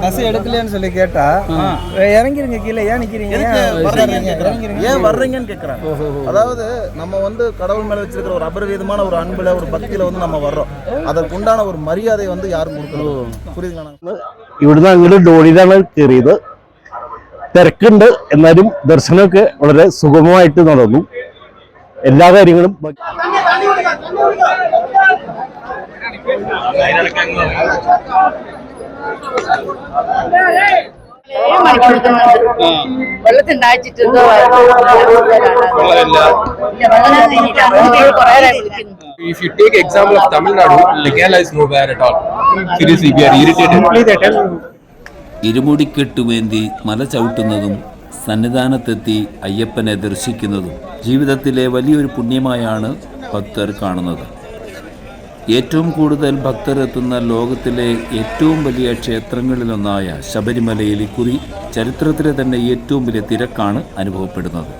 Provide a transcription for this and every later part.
Bus எடுக்கலைன்னு சொல்லி கேட்டா இறங்கிருங்க கீழே ஏன் நிக்கிறீங்க ஏன் வர்றீங்க? இறங்கிருங்க ஏன் வர்றீங்கன்னு கேட்குறேன் அதாவது நம்ம வந்து கடவுள் மேலே வச்சிருக்கிற ஒரு அபரிவிதமான ஒரு அன்புல ஒரு பக்தியில வந்து நம்ம வர்றோம் அதற்குண்டான ஒரு மரியாதை வந்து யாரும் கொடுக்கணும் புரியுதுங்களா ഇവിടുന്ന് അങ്ങോട്ട് ഡോളിയിലാണ് കയറിയത് തിരക്കുണ്ട് എന്നാലും ദർശനമൊക്കെ വളരെ സുഗമമായിട്ട് നടന്നു എല്ലാ കാര്യങ്ങളും ഭ- ഏഴ് മണിക്കൂർ വെള്ളത്തിൽ ഉണ്ടാച്ചിട്ടുണ്ടോ If you take example of Tamil Nadu, Kerala is nowhere at all. Seriously, we are irritated. ഇരുമുടിക്കെട്ടുമേന്തി മല ചവിട്ടുന്നതും സന്നിധാനത്തെത്തി അയ്യപ്പനെ ദർശിക്കുന്നതും ജീവിതത്തിലെ വലിയൊരു പുണ്യമായാണ് ഭക്തർ കാണുന്നത് ഏറ്റവും കൂടുതൽ ഭക്തർ എത്തുന്ന ലോകത്തിലെ ഏറ്റവും വലിയ ക്ഷേത്രങ്ങളിലൊന്നായ ശബരിമലയിൽ ഇക്കുറി ചരിത്രത്തിലെ തന്നെ ഏറ്റവും വലിയ തിരക്കാണ് അനുഭവപ്പെടുന്നത്.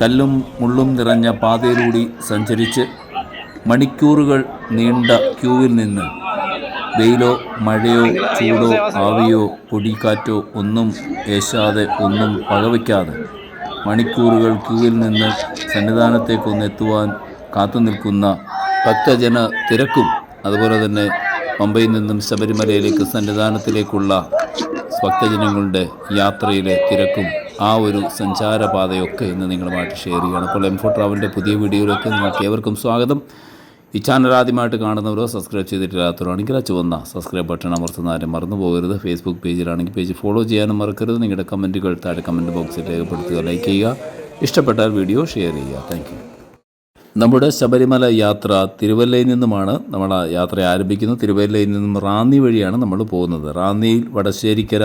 കല്ലും മുള്ളും നിറഞ്ഞ പാതയിലൂടി സഞ്ചരിച്ച് മണിക്കൂറുകൾ നീണ്ട ക്യൂവിൽ നിന്ന് വെയിലോ മഴയോ ചൂടോ ആവിയോ പൊടിക്കാറ്റോ ഒന്നും ഏശാതെ ഒന്നും പകവയ്ക്കാതെ മണിക്കൂറുകൾ ക്യൂവിൽ നിന്ന് സന്നിധാനത്തേക്കൊന്ന് എത്തുവാൻ കാത്തു നിൽക്കുന്ന ഭക്തജന തിരക്കും. അതുപോലെ തന്നെ മുംബൈയിൽ നിന്നും ശബരിമലയിലേക്ക് സന്നിധാനത്തിലേക്കുള്ള ഭക്തജനങ്ങളുടെ യാത്രയിലെ തിരക്കും ആ ഒരു സഞ്ചാരപാതയൊക്കെ ഇന്ന് നിങ്ങളുമായിട്ട് ഷെയർ ചെയ്യുകയാണ്. അപ്പോൾ എംഫോ ട്രാവലിന്റെ പുതിയ വീഡിയോയിലേക്ക് നിങ്ങൾക്ക് ഏവർക്കും സ്വാഗതം. ഈ ചാനൽ ആദ്യമായിട്ട് കാണുന്നവരോ സബ്സ്ക്രൈബ് ചെയ്തിട്ടില്ലാത്തവരാണെങ്കിൽ ആ ചുവന്ന സബ്സ്ക്രൈബ് ബട്ടൺ അമർത്തുന്ന ആരും മറന്നു പോകരുത് ഫേസ്ബുക്ക് പേജിലാണെങ്കിൽ പേജ് ഫോളോ ചെയ്യാനും മറക്കരുത്. നിങ്ങളുടെ കമന്റുകൾ താഴെ കമന്റ് ബോക്സിൽ രേഖപ്പെടുത്തുക ലൈക്ക് ചെയ്യുക. ഇഷ്ടപ്പെട്ടാൽ വീഡിയോ ഷെയർ ചെയ്യുക. താങ്ക് നമ്മുടെ ശബരിമല യാത്ര തിരുവല്ലയിൽ നിന്നുമാണ് നമ്മൾ ആ യാത്ര ആരംഭിക്കുന്നത്. തിരുവല്ലയിൽ നിന്നും റാന്നി വഴിയാണ് നമ്മൾ പോകുന്നത്. റാന്നിയിൽ വടശ്ശേരിക്കര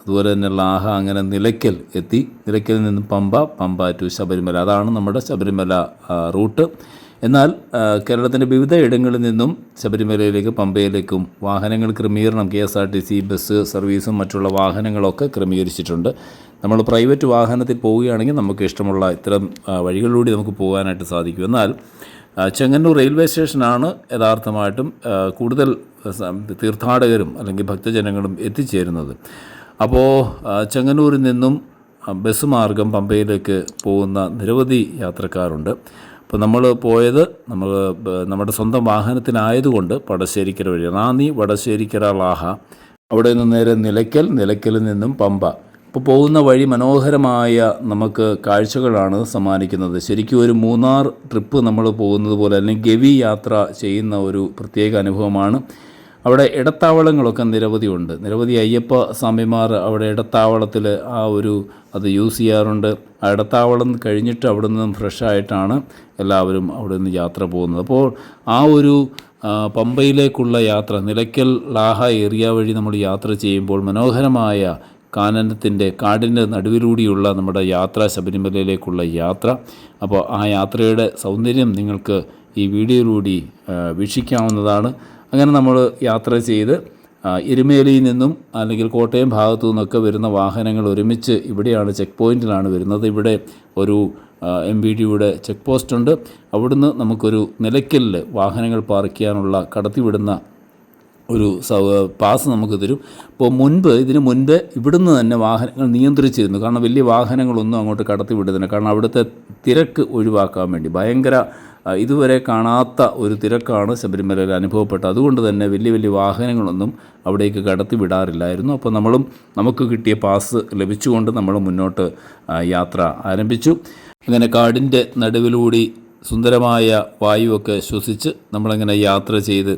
അതുപോലെ തന്നെ ലാഹ അങ്ങനെ നിലയ്ക്കൽ എത്തി. നിലയ്ക്കലിൽ നിന്നും പമ്പ പമ്പ ടു ശബരിമല. അതാണ് നമ്മുടെ ശബരിമല റൂട്ട്. എന്നാൽ കേരളത്തിന്റെ വിവിധ ഇടങ്ങളിൽ നിന്നും ശബരിമലയിലേക്ക് പമ്പയിലേക്കും വാഹനങ്ങൾ ക്രമീകരണം K S R T C bus സർവീസും മറ്റുള്ള വാഹനങ്ങളൊക്കെ ക്രമീകരിച്ചിട്ടുണ്ട്. നമ്മൾ പ്രൈവറ്റ് വാഹനത്തിൽ പോവുകയാണെങ്കിൽ നമുക്ക് ഇഷ്ടമുള്ള ഇത്തരം വഴികളിലൂടെ നമുക്ക് പോകാനായിട്ട് സാധിക്കും. എന്നാൽ ചെങ്ങന്നൂർ റെയിൽവേ സ്റ്റേഷനാണ് യഥാർത്ഥമായിട്ടും കൂടുതൽ തീർത്ഥാടകരും അല്ലെങ്കിൽ ഭക്തജനങ്ങളും എത്തിച്ചേരുന്നത്. അപ്പോൾ ചെങ്ങന്നൂരിൽ നിന്നും ബസ് മാർഗം പമ്പയിലേക്ക് പോകുന്ന നിരവധി യാത്രക്കാരുണ്ട്. അപ്പോൾ നമ്മൾ പോയത് നമ്മൾ നമ്മുടെ സ്വന്തം വാഹനത്തിനായതുകൊണ്ട് വടശ്ശേരിക്കര വഴി റാന്നി വടശ്ശേരിക്കര ലാഹ. അവിടെ നിന്ന് നേരെ നിലയ്ക്കൽ നിലയ്ക്കലിൽ നിന്നും പമ്പ. ഇപ്പോൾ പോകുന്ന വഴി മനോഹരമായ നമുക്ക് കാഴ്ചകളാണ് സമ്മാനിക്കുന്നത്. ശരിക്കും ഒരു മൂന്നാർ ട്രിപ്പ് നമ്മൾ പോകുന്നത് പോലെ അല്ലെങ്കിൽ ഗവി യാത്ര ചെയ്യുന്ന ഒരു പ്രത്യേക അനുഭവമാണ്. അവിടെ ഇടത്താവളങ്ങളൊക്കെ നിരവധിയുണ്ട്. നിരവധി അയ്യപ്പ സ്വാമിമാർ അവിടെ ഇടത്താവളത്തിൽ ആ ഒരു അത് യൂസ് ചെയ്യാറുണ്ട്. ആ ഇടത്താവളം കഴിഞ്ഞിട്ട് അവിടെ നിന്നും ഫ്രഷായിട്ടാണ് എല്ലാവരും അവിടെ നിന്ന് യാത്ര പോകുന്നത്. അപ്പോൾ ആ ഒരു പമ്പയിലേക്കുള്ള യാത്ര നിലയ്ക്കൽ ലാഹ ഏരിയ വഴി നമ്മൾ യാത്ര ചെയ്യുമ്പോൾ മനോഹരമായ കാനനത്തിന്റെ കാടിന്റെ നടുവിലൂടെയുള്ള നമ്മുടെ യാത്ര ശബരിമലയിലേക്കുള്ള യാത്ര. അപ്പോൾ ആ യാത്രയുടെ സൗന്ദര്യം നിങ്ങൾക്ക് ഈ വീഡിയോയിലൂടെ വീക്ഷിക്കാവുന്നതാണ്. അങ്ങനെ നമ്മൾ യാത്ര ചെയ്ത് എരുമേലിയിൽ നിന്നും അല്ലെങ്കിൽ കോട്ടയം ഭാഗത്തു നിന്നൊക്കെ വരുന്ന വാഹനങ്ങൾ ഒരുമിച്ച് ഇവിടെയാണ് ചെക്ക് പോയിന്റിലാണ് വരുന്നത്. ഇവിടെ ഒരു എം ബി ഡിയുടെ ചെക്ക് പോസ്റ്റ് ഉണ്ട്. അവിടുന്ന് നമുക്കൊരു നിലയ്ക്കലിൽ വാഹനങ്ങൾ പാർക്ക് ചെയ്യാനുള്ള കടത്തിവിടുന്ന ഒരു പാസ് നമുക്ക് തരും. അപ്പോൾ മുൻപ് ഇതിന് മുൻപ് ഇവിടുന്ന് തന്നെ വാഹനങ്ങൾ നിയന്ത്രിച്ചിരുന്നു. കാരണം വലിയ വാഹനങ്ങളൊന്നും അങ്ങോട്ട് കടത്തി വിടുന്നില്ല. കാരണം അവിടുത്തെ തിരക്ക് ഒഴിവാക്കാൻ വേണ്ടി. ഭയങ്കര ഇതുവരെ കാണാത്ത ഒരു തിരക്കാണ് ശബരിമലയിൽ അനുഭവപ്പെട്ടത്. അതുകൊണ്ട് തന്നെ വലിയ വലിയ വാഹനങ്ങളൊന്നും അവിടേക്ക് കടത്തി വിടാറില്ലായിരുന്നു. അപ്പോൾ നമ്മളും നമുക്ക് കിട്ടിയ പാസ് ലഭിച്ചുകൊണ്ട് നമ്മൾ മുന്നോട്ട് യാത്ര ആരംഭിച്ചു. അങ്ങനെ കാടിന്റെ നടുവിലൂടി സുന്ദരമായ വായുവൊക്കെ ശ്വസിച്ച് നമ്മളങ്ങനെ യാത്ര ചെയ്ത്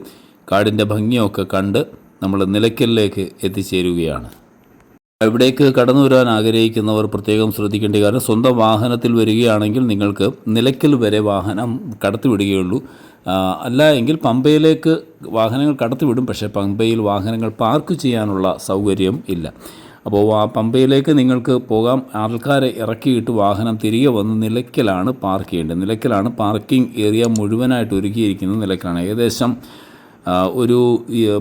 കാടിന്റെ ഭംഗിയൊക്കെ കണ്ട് നമ്മൾ നിലയ്ക്കലിലേക്ക് എത്തിച്ചേരുകയാണ്. ഇവിടേക്ക് കടന്നു വരാൻ ആഗ്രഹിക്കുന്നവർ പ്രത്യേകം ശ്രദ്ധിക്കേണ്ട കാരണം സ്വന്തം വാഹനത്തിൽ വരികയാണെങ്കിൽ നിങ്ങൾക്ക് നിലയ്ക്കൽ വരെ വാഹനം കടത്തിവിടുകയുള്ളൂ അല്ല എങ്കിൽ പമ്പയിലേക്ക് വാഹനങ്ങൾ കടത്തിവിടും പക്ഷേ പമ്പയിൽ വാഹനങ്ങൾ പാർക്ക് ചെയ്യാനുള്ള സൗകര്യം ഇല്ല. അപ്പോൾ ആ പമ്പയിലേക്ക് നിങ്ങൾക്ക് പോകാം. ആൾക്കാരെ ഇറക്കിയിട്ട് വാഹനം തിരികെ വന്ന് നിലയ്ക്കലാണ് പാർക്ക് ചെയ്യേണ്ടത്. നിലയ്ക്കലാണ് പാർക്കിംഗ് ഏരിയ മുഴുവനായിട്ട് ഒരുക്കിയിരിക്കുന്ന നിലയ്ക്കലാണ്. ഏകദേശം ഒരു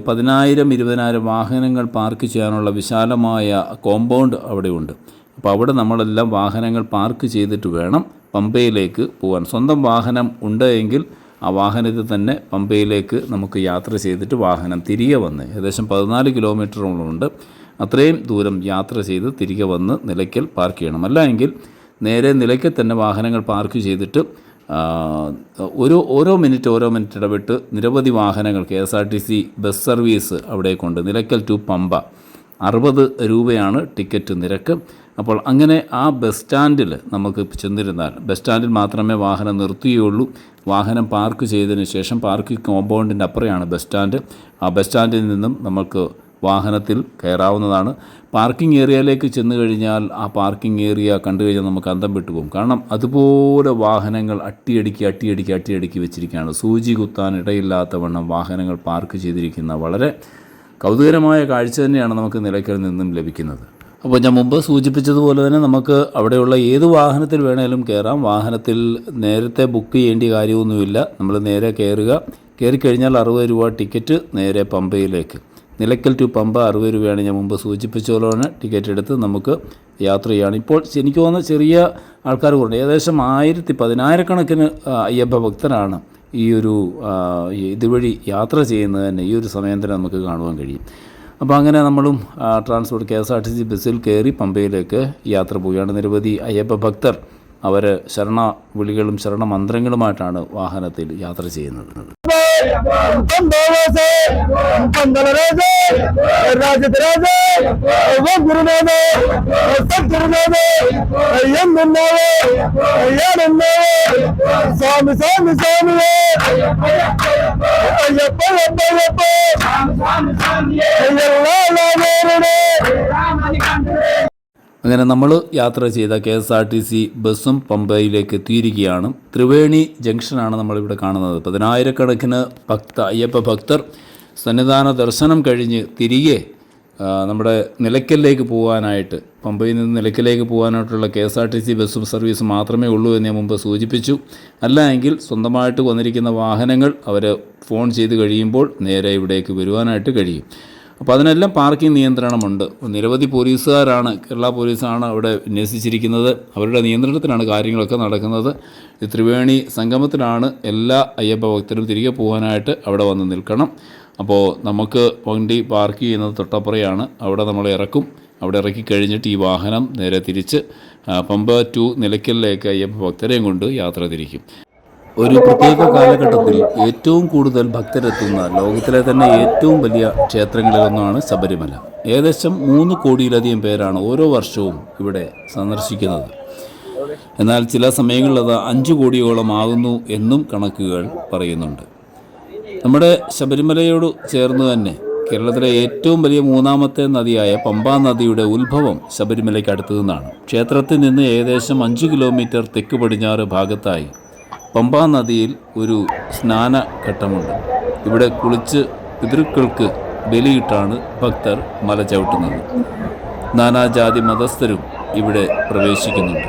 പതിനായിരം ഇരുപതിനായിരം വാഹനങ്ങൾ പാർക്ക് ചെയ്യാനുള്ള വിശാലമായ കോമ്പൗണ്ട് അവിടെയുണ്ട്. അപ്പോൾ അവിടെ നമ്മളെല്ലാം വാഹനങ്ങൾ പാർക്ക് ചെയ്തിട്ട് വേണം പമ്പയിലേക്ക് പോകാൻ സ്വന്തം വാഹനം ഉണ്ട് എങ്കിൽ ആ വാഹനത്തിൽ തന്നെ പമ്പയിലേക്ക് നമുക്ക് യാത്ര ചെയ്തിട്ട് വാഹനം തിരികെ വന്ന് ഏകദേശം പതിനാല് കിലോമീറ്ററോളമുണ്ട് അത്രയും ദൂരം യാത്ര ചെയ്ത് തിരികെ വന്ന് നിലയ്ക്കൽ പാർക്ക് ചെയ്യണം. അല്ല എങ്കിൽ നേരെ നിലയ്ക്കൽ തന്നെ വാഹനങ്ങൾ പാർക്ക് ചെയ്തിട്ട് ഒരു ഓരോ മിനിറ്റ് ഓരോ മിനിറ്റ് ഇടപെട്ട് നിരവധി വാഹനങ്ങൾ K S R T C bus service അവിടേക്കുണ്ട് Nilakkal to Pamba. അറുപത് രൂപയാണ് ടിക്കറ്റ് നിരക്ക്. അപ്പോൾ അങ്ങനെ ആ ബസ് സ്റ്റാൻഡിൽ നമുക്ക് ചെന്നിരുന്നാൽ ബസ് സ്റ്റാൻഡിൽ മാത്രമേ വാഹനം നിർത്തുകയുള്ളൂ. വാഹനം പാർക്ക് ചെയ്തതിന് ശേഷം പാർക്കിംഗ് കോമ്പൗണ്ടിന്റെ അപ്പുറയാണ് ബസ് സ്റ്റാൻഡ്. ആ ബസ് സ്റ്റാൻഡിൽ നിന്നും നമുക്ക് വാഹനത്തിൽ കയറാവുന്നതാണ്. പാർക്കിംഗ് ഏരിയയിലേക്ക് ചെന്ന് കഴിഞ്ഞാൽ ആ പാർക്കിംഗ് ഏരിയ കണ്ടു കഴിഞ്ഞാൽ നമുക്ക് അന്തം വിട്ടുപോകും കാരണം അതുപോലെ വാഹനങ്ങൾ അട്ടിയടിക്കി അട്ടിയടിക്കി അട്ടിയടിക്കി വെച്ചിരിക്കുകയാണ്. സൂചി കുത്താൻ ഇടയില്ലാത്ത വണ്ണം വാഹനങ്ങൾ പാർക്ക് ചെയ്തിരിക്കുന്ന വളരെ കൗതുകരമായ കാഴ്ച തന്നെയാണ് നമുക്ക് നിലയ്ക്കൽ നിന്നും ലഭിക്കുന്നത്. അപ്പോൾ ഞാൻ മുമ്പ് സൂചിപ്പിച്ചതുപോലെ തന്നെ നമുക്ക് അവിടെയുള്ള ഏത് വാഹനത്തിൽ വേണേലും കയറാം. വാഹനത്തിൽ നേരത്തെ ബുക്ക് ചെയ്യേണ്ട കാര്യമൊന്നുമില്ല. നമ്മൾ നേരെ കയറുക. കയറിക്കഴിഞ്ഞാൽ അറുപത് രൂപ ടിക്കറ്റ് നേരെ പമ്പയിലേക്ക്. നിലയ്ക്കൽ ടു പമ്പ അറുപത് രൂപയാണ് ഞാൻ മുമ്പ് സൂചിപ്പിച്ചതുപോലെയാണ് ടിക്കറ്റ് എടുത്ത് നമുക്ക് യാത്ര ചെയ്യാണ്. ഇപ്പോൾ എനിക്ക് തോന്നുന്ന ചെറിയ ആൾക്കാർ കുറഞ്ഞു ഏകദേശം ആയിരത്തി പതിനായിരക്കണക്കിന് അയ്യപ്പ ഭക്തരാണ് ഈ ഒരു ഇതുവഴി യാത്ര ചെയ്യുന്നത് തന്നെ ഈ ഒരു സമയം തന്നെ നമുക്ക് കാണുവാൻ കഴിയും. അപ്പോൾ അങ്ങനെ നമ്മളും transport K S R T C ബസ്സിൽ കയറി പമ്പയിലേക്ക് യാത്ര പോവുകയാണ്. നിരവധി അയ്യപ്പ ഭക്തർ അവർ ശരണ വിളികളും ശരണ മന്ത്രങ്ങളുമായിട്ടാണ് വാഹനത്തിൽ യാത്ര ചെയ്യുന്നത്. ಬಂದೋಸೆ ಬಂದಲ ರಾಜೆ ರಾಜದ ರಾಜೆ ಗುರುನಾಮೆ ಸದ್ಗುರುನಾಮೆ ಎನ್ನುನ್ನಾವೆ ಏನುನ್ನಾವೆ ಸ್ವಾಮಿ ಸ್ವಾಮಿ ಸ್ವಾಮಿಯೇ ಅಯ್ಯಪ್ಪ ಅಯ್ಯಪ್ಪ ಅಯ್ಯಪ್ಪ ಎಲ್ಲ അങ്ങനെ നമ്മൾ യാത്ര ചെയ്ത K S R T C ബസ്സും പമ്പയിലേക്ക് എത്തിയിരിക്കുകയാണ്. ത്രിവേണി ജംഗ്ഷനാണ് നമ്മളിവിടെ കാണുന്നത്. പതിനായിരക്കണക്കിന് ഭക്ത അയ്യപ്പ ഭക്തർ സന്നിധാന ദർശനം കഴിഞ്ഞ് തിരികെ നമ്മുടെ നിലയ്ക്കലിലേക്ക് പോകാനായിട്ട് പമ്പയിൽ നിന്ന് നിലയ്ക്കലേക്ക് പോകാനായിട്ടുള്ള K S R T C ബസ്സും സർവീസ് മാത്രമേ ഉള്ളൂ എന്ന് ഞാൻ മുമ്പ് സൂചിപ്പിച്ചു. അല്ല എങ്കിൽ സ്വന്തമായിട്ട് വന്നിരിക്കുന്ന വാഹനങ്ങൾ അവർ ഫോൺ ചെയ്ത് കഴിയുമ്പോൾ നേരെ ഇവിടേക്ക് വരുവാനായിട്ട് കഴിയും. അപ്പോൾ അതിനെല്ലാം പാർക്കിംഗ് നിയന്ത്രണമുണ്ട്. നിരവധി പോലീസുകാരാണ് കേരള പോലീസാണ് അവിടെ വിന്യസിച്ചിരിക്കുന്നത്. അവരുടെ നിയന്ത്രണത്തിലാണ് കാര്യങ്ങളൊക്കെ നടക്കുന്നത്. ത്രിവേണി സംഗമത്തിലാണ് എല്ലാ അയ്യപ്പ ഭക്തരും തിരികെ പോകാനായിട്ട് അവിടെ വന്ന് നിൽക്കണം. അപ്പോൾ നമുക്ക് വണ്ടി പാർക്ക് ചെയ്യുന്നത് തൊട്ടപ്പുറയാണ്. അവിടെ നമ്മൾ ഇറക്കും. അവിടെ ഇറക്കി കഴിഞ്ഞിട്ട് ഈ വാഹനം നേരെ തിരിച്ച് പമ്പ ടു നിലയ്ക്കലിലേക്ക് അയ്യപ്പ ഭക്തരെയും കൊണ്ട് യാത്ര തിരിക്കും. ഒരു പ്രത്യേക കാലഘട്ടത്തിൽ ഏറ്റവും കൂടുതൽ ഭക്തരെത്തുന്ന ലോകത്തിലെ തന്നെ ഏറ്റവും വലിയ ക്ഷേത്രങ്ങളിലൊന്നാണ് ശബരിമല. ഏകദേശം മൂന്ന് കോടിയിലധികം പേരാണ് ഓരോ വർഷവും ഇവിടെ സന്ദർശിക്കുന്നത്. എന്നാൽ ചില സമയങ്ങളിൽ അത് അഞ്ച് കോടിയോളം ആകുന്നു എന്നും കണക്കുകൾ പറയുന്നുണ്ട്. നമ്മുടെ ശബരിമലയോട് ചേർന്ന് തന്നെ കേരളത്തിലെ ഏറ്റവും വലിയ മൂന്നാമത്തെ നദിയായ പമ്പാ നദിയുടെ ഉത്ഭവം ശബരിമലയ്ക്ക് അടുത്തു നിന്നാണ് ക്ഷേത്രത്തിൽ നിന്ന് ഏകദേശം അഞ്ച് കിലോമീറ്റർ തെക്ക് പടിഞ്ഞാറ് ഭാഗത്തായി പമ്പാ നദിയിൽ ഒരു സ്നാനഘട്ടമുണ്ട് ഇവിടെ കുളിച്ച് പിതൃക്കൾക്ക് ബലിയിട്ടാണ് ഭക്തർ മല ചവിട്ടുന്നത്. നാനാജാതി മതസ്ഥരും ഇവിടെ പ്രവേശിക്കുന്നുണ്ട്.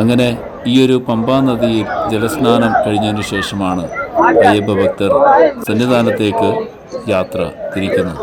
അങ്ങനെ ഈയൊരു പമ്പാ നദിയിൽ ജലസ്നാനം കഴിഞ്ഞതിന് ശേഷമാണ് അയ്യപ്പ ഭക്തർ സന്നിധാനത്തേക്ക് യാത്ര തിരിക്കുന്നത്.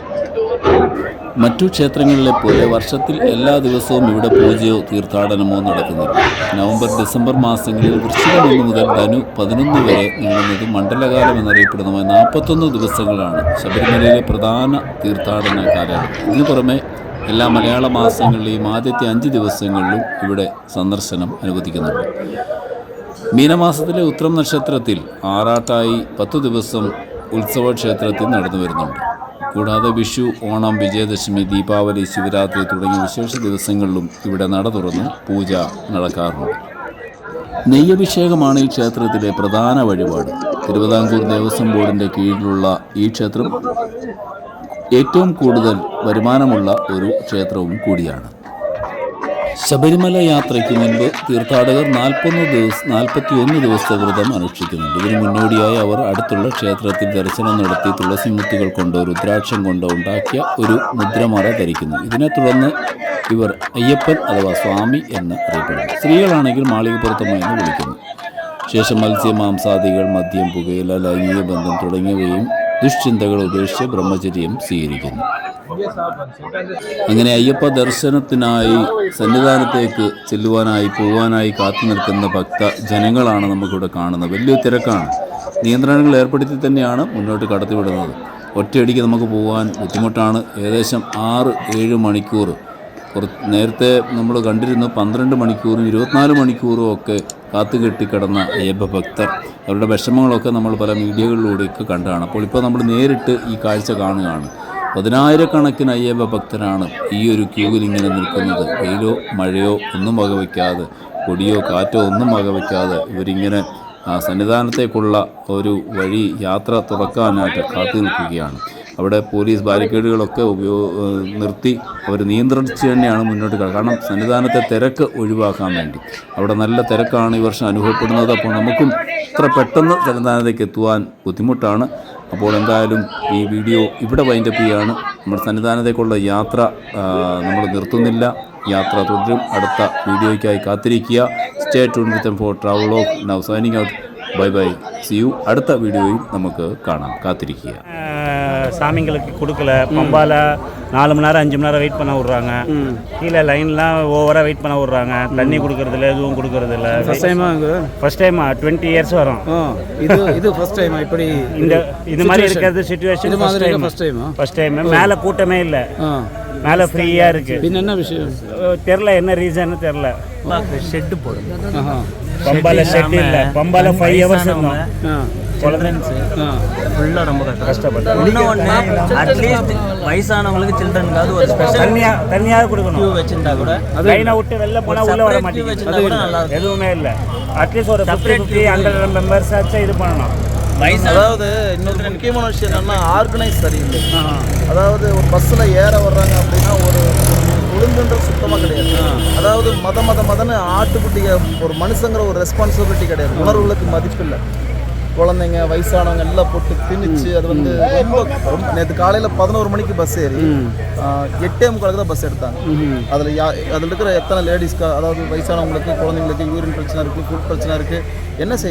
മറ്റു ക്ഷേത്രങ്ങളിലെ പോലെ വർഷത്തിൽ എല്ലാ ദിവസവും ഇവിടെ പൂജയോ തീർത്ഥാടനമോ നടക്കുന്നില്ല. നവംബർ ഡിസംബർ മാസങ്ങളിൽ വൃശ്ചികം ഒന്ന് മുതൽ ധനു പതിനൊന്ന് വരെ നീളുന്നത് മണ്ഡലകാലം എന്നറിയപ്പെടുന്ന നാൽപ്പത്തൊന്ന് ദിവസങ്ങളാണ് ശബരിമലയിലെ പ്രധാന തീർത്ഥാടന കാലം. ഇതിനു പുറമെ എല്ലാ മലയാള മാസങ്ങളിലെയും ആദ്യത്തെ അഞ്ച് ദിവസങ്ങളിലും ഇവിടെ സന്ദർശനം അനുവദിക്കുന്നുണ്ട്. മീനമാസത്തിലെ ഉത്രം നക്ഷത്രത്തിൽ ആറാട്ടായി പത്തു ദിവസം ഉത്സവ ക്ഷേത്രത്തിൽ നടന്നു വരുന്നുണ്ട് കൂടാതെ വിഷു ഓണം വിജയദശമി ദീപാവലി ശിവരാത്രി തുടങ്ങിയ വിശേഷ ദിവസങ്ങളിലും ഇവിടെ നട തുറന്ന് പൂജ നടക്കാറുണ്ട്. നെയ്യഭിഷേകമാണ് ഈ ക്ഷേത്രത്തിലെ പ്രധാന വഴിപാട്. തിരുവിതാംകൂർ ദേവസ്വം ബോർഡിന്റെ കീഴിലുള്ള ഈ ക്ഷേത്രം ഏറ്റവും കൂടുതൽ വരുമാനമുള്ള ഒരു ക്ഷേത്രവും കൂടിയാണ്. ശബരിമല യാത്രയ്ക്ക് മുൻപ് തീർത്ഥാടകർ നാൽപ്പത്തൊന്ന് ദിവസം നാൽപ്പത്തിയൊന്ന് ദിവസത്തെ വ്രതം അനുഷ്ഠിക്കുന്നുണ്ട്. ഇതിനു മുന്നോടിയായി അവർ അടുത്തുള്ള ക്ഷേത്രത്തിൽ ദർശനം നടത്തി തുളസിമുത്തുകൾ കൊണ്ടോ രുദ്രാക്ഷം കൊണ്ടോ ഉണ്ടാക്കിയ ഒരു മുദ്രമാല ധരിക്കുന്നു. ഇതിനെ തുടർന്ന് ഇവർ അയ്യപ്പൻ അഥവാ സ്വാമി എന്ന് അറിയപ്പെടുന്നു. സ്ത്രീകളാണെങ്കിൽ മാളികപ്പുറത്തമ്മ എന്ന് വിളിക്കുന്നു ശേഷം മത്സ്യ മാംസാദികൾ മദ്യം പുകയില ലൈംഗിക ബന്ധം തുടങ്ങിയവയും ദുഷ്ചിന്തകൾ ഉപേക്ഷിച്ച് ബ്രഹ്മചര്യം സ്വീകരിക്കുന്നു. അങ്ങനെ അയ്യപ്പ ദർശനത്തിനായി സന്നിധാനത്തേക്ക് ചെല്ലുവാനായി പോവാനായി കാത്തു നിൽക്കുന്ന ഭക്ത ജനങ്ങളാണ് നമുക്കിവിടെ കാണുന്നത്. വലിയ തിരക്കാണ്. നിയന്ത്രണങ്ങൾ ഏർപ്പെടുത്തി തന്നെയാണ് മുന്നോട്ട് കടത്തിവിടുന്നത്. ഒറ്റയടിക്ക് നമുക്ക് പോകാൻ ബുദ്ധിമുട്ടാണ്. ഏകദേശം ആറ് ഏഴ് മണിക്കൂർ. നേരത്തെ നമ്മൾ കണ്ടിരുന്നു പന്ത്രണ്ട് മണിക്കൂറും ഇരുപത്തിനാല് മണിക്കൂറും ഒക്കെ കാത്തു കെട്ടിക്കിടന്ന അയ്യപ്പ ഭക്തർ. അവരുടെ വിഷമങ്ങളൊക്കെ നമ്മൾ പല മീഡിയകളിലൂടെയൊക്കെ കണ്ടതാണ്. അപ്പോൾ ഇപ്പോൾ നമ്മൾ നേരിട്ട് ഈ കാഴ്ച കാണുകയാണ്. പതിനായിരക്കണക്കിന് അയ്യപ്പ ഭക്തരാണ് ഈ ഒരു ക്യൂവിൽ ഇങ്ങനെ നിൽക്കുന്നത്. വെയിലോ മഴയോ ഒന്നും വകവയ്ക്കാതെ കൊടിയോ കാറ്റോ ഒന്നും വകവയ്ക്കാതെ ഇവരിങ്ങനെ ആ സന്നിധാനത്തേക്കുള്ള ഒരു വഴി യാത്ര തുറക്കാനായിട്ട് കാത്തു നിൽക്കുകയാണ്. അവിടെ പോലീസ് ബാരിക്കേഡുകളൊക്കെ ഉപയോഗ നിർത്തി അവർ നിയന്ത്രിച്ച് തന്നെയാണ് മുന്നോട്ട് കാരണം സന്നിധാനത്തെ തിരക്ക് ഒഴിവാക്കാൻ വേണ്ടി. അവിടെ നല്ല തിരക്കാണ് ഈ വർഷം അനുഭവപ്പെടുന്നത്. അപ്പോൾ നമുക്കും ഇത്ര പെട്ടെന്ന് സന്നിധാനത്തേക്ക് എത്തുവാൻ ബുദ്ധിമുട്ടാണ്. അപ്പോൾ എന്തായാലും ഈ വീഡിയോ ഇവിടെ വൈൻഡപ്പ് ചെയ്യാണ് നമ്മുടെ സന്നിധാനത്തേക്കുള്ള യാത്ര ആ, നമ്മൾ നിർത്തുന്നില്ല യാത്ര തുടരും അടുത്ത വീഡിയോയ്ക്കായി കാത്തിരിക്കുക stay tune with for travel of now signing out bye bye see you അടുത്ത വീഡിയോയിൽ നമുക്ക് കാണാം കാത്തിരിക്കുക ஆஹ் சாமிங்களுக்கு கொடுக்கல பம்பால நாலு மணி நேரம் அஞ்சு மணி நேரம் வெயிட் பண்ண விட்றாங்க. கீழே லைன்லாம் ஓவராக வெயிட் பண்ண விட்றாங்க. தண்ணி கொடுக்கறதில்ல எதுவும் கொடுக்கறதில்ல. First time first time twenty years வரும். இது இது ஃபர்ஸ்ட் டைம் இப்படி இந்த இது மாதிரி இருக்கிறது சுச்சுவேஷன் ஃபர்ஸ்ட் டைம் ஃபர்ஸ்ட் டைமா ஃபர்ஸ்ட் டைம் மேலே கூட்டமே இல்லை. மேலே ஃப்ரீயாக இருக்கு. பின்ன என்ன விஷயம்? தெரில என்ன ரீசன் தெரில ஷெட்டு போடும் பம்பால ஷெட் இல்லை. பம்பால ஃபைவ் ஹவர்ஸ் இருந்தோம் ஃபுல்லாக ரொம்ப கஷ்டம் அட்லீஸ்ட் வயசானவங்களுக்கு சில்ட்ரனுக்காவது ஒரு ஸ்பெஷல் தனியாக தனியாக கொடுக்கணும். கியூ வச்சிருந்தா கூட லைனை விட்டு வெளில போனால் உள்ள வர மாட்டேங்குது. நல்லா. எதுவுமே இல்லை. அட்லீஸ்ட் ஒரு ஃபிஃப்டி ஹண்ட்ரட் மெம்பர்ஸ் ஆச்சும் இது பண்ணணும். அதாவது இன்னொரு முக்கியமான விஷயம் என்னன்னா ஆர்கனைஸ் சரியில்லை. அதாவது ஒரு பஸ்ஸில் ஏற வர்றாங்க அப்படின்னா ஒரு ஒழுங்குன்றது சுத்தமாக கிடையாது. அதாவது மத மத மதன்னு ஆட்டுக்குட்டிய ஒரு மனுஷங்கிற ஒரு ரெஸ்பான்சிபிலிட்டி கிடையாது. உணர்வுகளுக்கு மதிப்பு இல்லை. குழந்தைங்க வயசானவங்க எல்லாம் போட்டு திணிச்சு அது வந்து ரொம்ப நேற்று காலையில் பதினோரு மணிக்கு பஸ் ஏறி எட்டே முக்காலுக்கு தான் பஸ் எடுத்தாங்க. அதில் யா அதில் இருக்கிற எத்தனை லேடிஸ்க்கு அதாவது வயசானவங்களுக்கு குழந்தைங்களுக்கு யூரின் பிரச்சனை இருக்குது ஃபுட் பிரச்சனை இருக்குது என்ன செய்வாங்க?